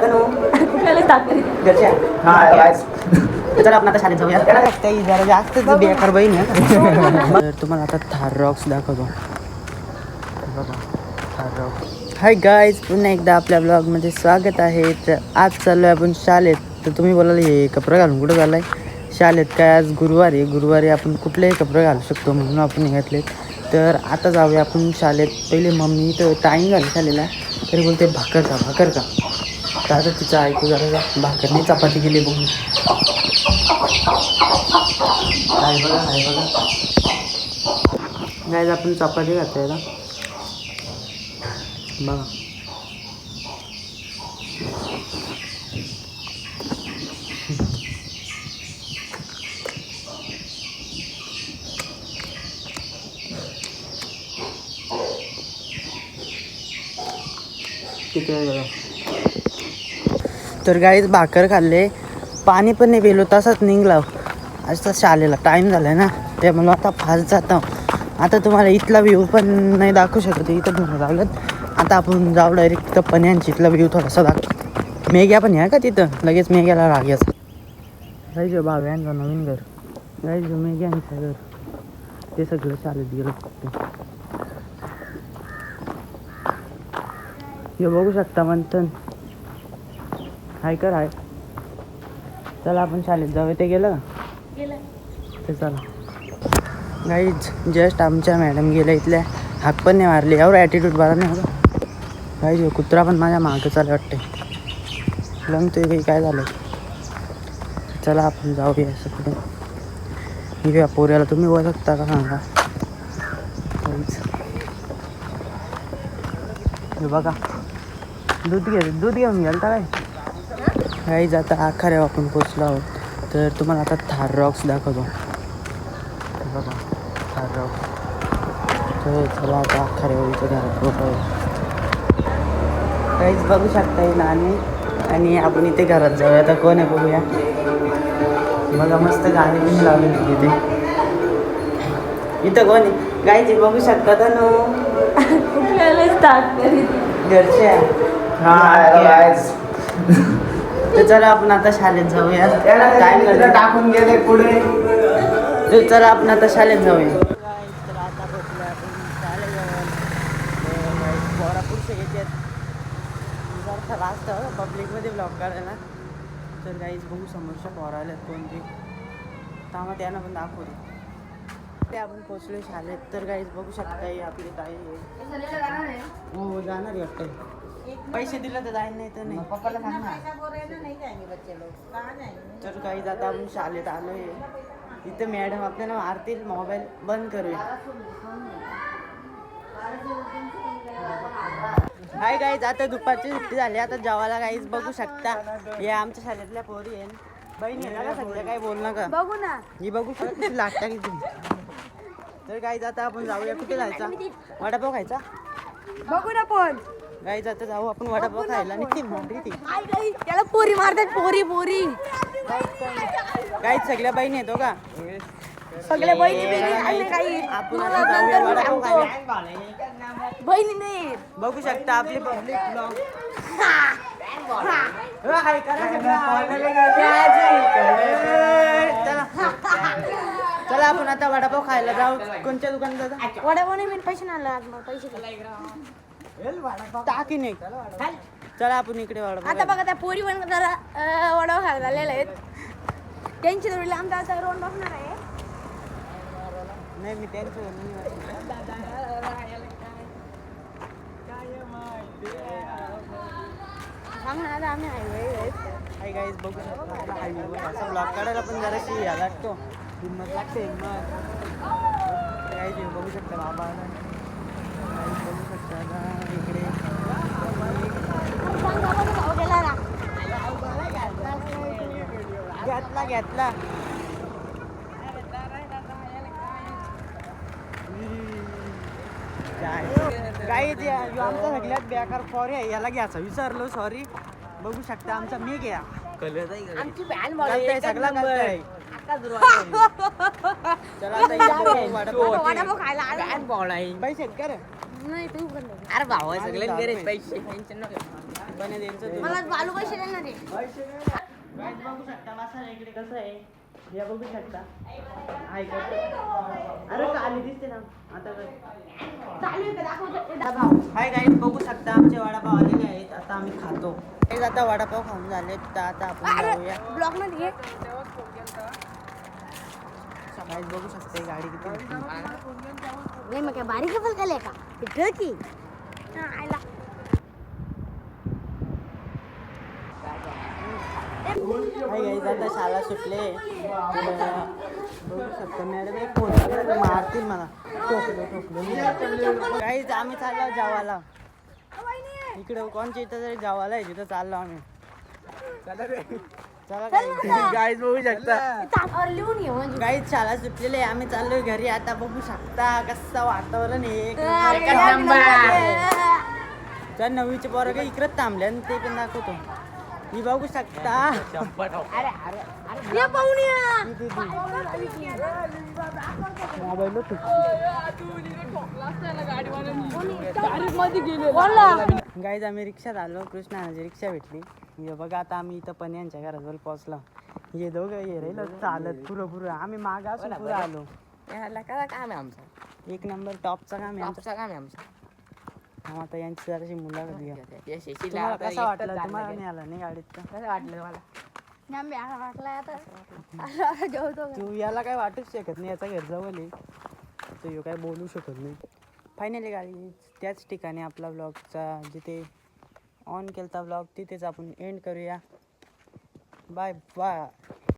कुठल्याला ताकद घरच्या तर आपण आता शाळेत जाऊया. काही जरा जास्तच बेकार बहीण आहे. तर तुम्हाला आता थार रॉक्स दाखवतो. थार रॉक्स हाय गाईज पुन्हा एकदा आपल्या ब्लॉगमध्ये स्वागत आहे. तर आज चाललो आहे आपण शाळेत. तर तुम्ही बोलाल हे कपडे घालून कुठं झालं आहे शाळेत काय आज गुरुवार आहे. गुरुवारी आपण कुठलेही कपडे घालू शकतो म्हणून आपण निघातले तर आता जाऊया आपण शाळेत. पहिले मम्मी तर टाईम झाला शाळेला तरी बोलते भाकर का भाकर का तर आता तिचं ऐकू जरा भाकरने चपाती केली बघून काय बघा काय बघा गायज आपण चपाती खातोय आता बघा किती वेळ झाला? तर गाईज भाकर खाल्ले. पाणी पण नाही पेलो तसाच निघला. आज तर शाळेला टाईम झाला आहे ना म्हणून आता फास्ट जातो आता तुम्हाला इथला व्ह्यू पण नाही दाखवू शकत इथं म्हणू लावलं आता आपण जाऊ डायरेक्ट तर पण्यांची इथला व्ह्यू थोडासा दाखव. मेघ्या पण या का तिथं? लगेच मेघ्याला राग यायचा. गाईज भाव यांचं नवीन घर. गाईज मेघ्यांचं घर. ते सगळं शाळेत गेलं फक्त. हे बघू शकता मंथन. हाय कर हाय. चला आपण शाळेत जाऊया. ते गेलं ते चला. गाईज जस्ट आमच्या मॅडम गेल्या इथल्या. हाक पण नाही मारली. एवढं ॲटिट्यूड बरा नाही होता. गाईज कुत्रा पण माझ्या मागं चालू वाटते लंगतोय काही काय झालं चला आपण जाऊया असं कुठे. घेऊया पोऱ्याला तुम्ही ओळखता का सांगा. बघा. दूध घे दूध घेऊन गेलता काय? काही आता आखाऱ्या आपण पोचलो आहोत. तर तुम्हाला आता थार रॉक्स दाखवतो. हे बघा थार रॉक्स तर चला आता आखाऱ्यावर इथं घरात पोहोचूया. काहीच बघू शकता येईल आणि आणि आपण इथे घरात जाऊया. आता कोण आहे बघूया. बघा मस्त गाणी पण लावली इथे. इथं कोण आहे? गायचे बघू शकता तर नो? घरचे तर चला आपण आता शाळेत जाऊया. टाइम झाला टाकून गेले पुढे. तर चला आपण आता शाळेत जाऊया. तर आता आपण पुढचे येतात जरा पब्लिकमध्ये ब्लॉग काढायला तर काहीच बघू समोरच्या पोरा आल्यात कोणते थांबा त्यांना पण दाखवतो ते आपण पोचलो शाळेत तर काहीच बघू शकता हे आपले काय आहे. हो जाणार वाटतं. पैसे दिले तर जाईल नाही तर नाही. पप्पाला सांग ना तर काही आता आपण शाळेत आलोय. इथं मॅडम आपल्याला मारतील मोबाईल बंद करूया. हाय गाईज आता दुपारची सुट्टी झाली. आता जेवायला गाईज बघू शकता. हे आमच्या शाळेतल्या पोरी आहे बहिणी आहे ना सध्या? काही बोल नका. बघू ना. ही बघू शकता लागता की तुम्ही. तर गाईज आता आपण जाऊया. कुठे जायचा? वडापाव खायचा? बघू ना पण. गाईज आता जाऊ आपण वडापाव खायला. आणि ती त्याला पोरी मारतात पोरी पोरी. गाईज सगळ्या बहिणी येतो का? सगळ्या बहिणी बहिणी आणि काही आपण मला आता जाऊया नंतर वडापाव सांगतो. खायला. बहिणी नाही बघू शकता आपली पब्लिक ब्लॉग हाय करा चला चला आपण आता वडापाव खायला जाऊ. कोणत्या दुकानात जाऊ? वडापाव नाही मी पैसे नाही आणला आज मग पैसे दे. टाकी नाही चला आपण इकडे आता बघा त्या पोरी पण जरा अं, वडापाव खायला झालेला आहेत. त्यांची जोडीला आमचा आता रोड बसणार आहे. नाही मी त्यांचं सांग ना आता आम्ही हाय गाईज बघू शकता हायवेवर असा ब्लॉग काढायला पण जराशी या लागतो. हिंमत लागते हिंमत. गाईज बघू शकता बाबा. Guys, बघू इकडे. घेतला घेतला काही आमचा सगळ्यात बेकार फॉरी आहे. याला घ्यायचा विसरलो सॉरी बघू शकता आमचा मी घ्या. आमची बॅन सगळा. चला आता इकडे खायला. आला नाही तू पण अरे भावा सगळ्यांनी गरज पैसे पण यांचं मला बालू पैसे देणार रे गाईज बघू शकता मसाला इकडे कसं आहे? बघू शकता. अरे दिसते ना. आता दाखवतो हाय गाईज बघू शकता आमचे वडापाव आलेले आहेत. आता आम्ही खातो. आता वडापाव खाऊन झाले तर आता आपण ब्लॉकमध्ये घे गाईज बघू शकता गाडी किती मोठी. नाही मग काय बारीक फलकाले का? की हा, आयला. हाय गाईज आता शाळा सुटले. तर बघू शकता मॅडम एक फोन मारतील मला. ठोकलो ठोकलो गाईज आम्ही चाललो जावाला. इकडे कोणच्या इथं तरी जावाला आहे तिथं चाललो आम्ही. गाईज गाईज बघू शकता. ताटावर लिहून ये म्हणजे. गाईज शाळा सुटलेली आहे. आम्ही चाललोय घरी. आता बघू शकता कसं वातावरण आहे. त्या नवीचे पोरं काही इकडे थांबले आणि ते पण दाखवतो. ही बघू शकता. ये पाहून या. मोबाईल गाईज आम्ही रिक्षात आलो कृष्णाची रिक्षा भेटली. हे बघा आता आम्ही इथं पण यांच्या घराजवळ पोहोचलो. हे दोघं हे राहिलं चालत पुरं पुरं आम्ही माग असून पुरं आलो. याला काय काम आहे आमचं. एक नंबर टॉपचं काम आहे आमचं. काम आहे आमचं. आता यांची जराशी मुलाखत घ्या तुम्हाला आता कसं एकटंच वाटलं? जाणं तुम्हाला गेलं. नाही आला नाही गाडीत का? कसं वाटलं मला आता. जेवतो तू याला काय वाटूच शकत नाही याचा घर जवळ आहे. तो ह्यो काय बोलू शकत नाही. फायनली गाडी त्याच ठिकाणी आपला ब्लॉगचा जिथे ऑन केलता ब्लॉग तिथेच आपण एंड करूया. Bye bye